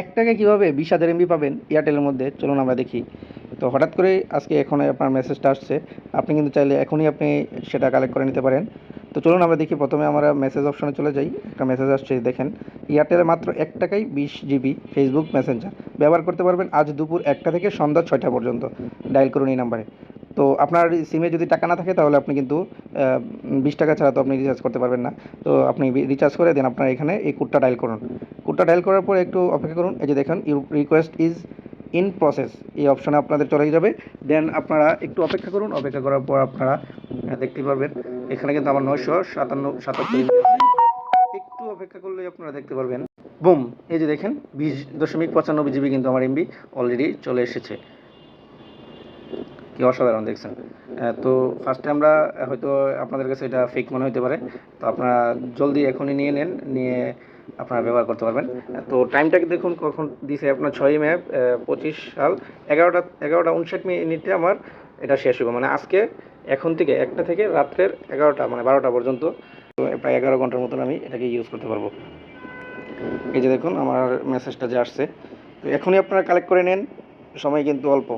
এক টাকায় কীভাবে বিশ হাজার এমবি পাবেন এয়ারটেলের মধ্যে? চলুন আমরা দেখি। তো হঠাৎ করে আজকে এখন আপনার মেসেজটা আসছে। আপনি কিন্তু চাইলে এখনই আপনি সেটা কালেক্ট করে নিতে পারেন। তো চলুন আমরা দেখি, প্রথমে আমরা মেসেজ অপশনে চলে যাই। একটা মেসেজ আসছে, দেখেন। এয়ারটেলে মাত্র এক টাকায় বিশ জিবি ফেসবুক মেসেঞ্জার ব্যবহার করতে পারবেন আজ দুপুর একটা থেকে সন্ধ্যা ছয়টা পর্যন্ত। ডায়াল করুন এই নাম্বারে তো আপনার সিমে যদি টাকা না থাকে, তাহলে আপনি কিন্তু বিশ টাকা ছাড়া তো আপনি রিচার্জ করতে পারবেন না। তো আপনি রিচার্জ করে দেন আপনার এখানে এই কোডটা ডায়াল করুন। কোডটা ডায়াল করার পর একটু অপেক্ষা করুন। এই যে দেখেন you request is in process এই অপশানে আপনাদের চলে যাবে। দেন আপনারা একটু অপেক্ষা করুন। অপেক্ষা করার পর আপনারা দেখতে পারবেন, এখানে কিন্তু আমার নয়শো সাতান্ন, সাতাত্তর একটু অপেক্ষা করলে আপনারা দেখতে পারবেন। বুম এই যে দেখেন, বিশ দশমিক পঁচানব্বই জিবি কিন্তু আমার এমবি অলরেডি চলে এসেছে। কি অসাধারণ দেখছেন। তো ফার্স্টে আমরা হয়তো আপনাদের কাছে এটা ফেক মনে হতে পারে। তো আপনারা জলদি এখনই নিয়ে নেন, নিয়ে আপনারা ব্যবহার করতে পারবেন। তো টাইমটাকে দেখুন, কখন দিছে আপনার ছয়ই মে পঁচিশ সাল, এগারোটা এগারোটা উনষাট মিনিটে আমার এটা শেষ হবে মানে আজকে, এখন থেকে, একটা থেকে রাত্রের এগারোটা মানে বারোটা পর্যন্ত, তো প্রায় এগারো ঘণ্টার মতন আমি এটাকে ইউজ করতে পারব। এই যে দেখুন, আমার মেসেজটা যে আসছে। তো এখনই আপনারা কালেক্ট করে নেন, সময় কিন্তু অল্প।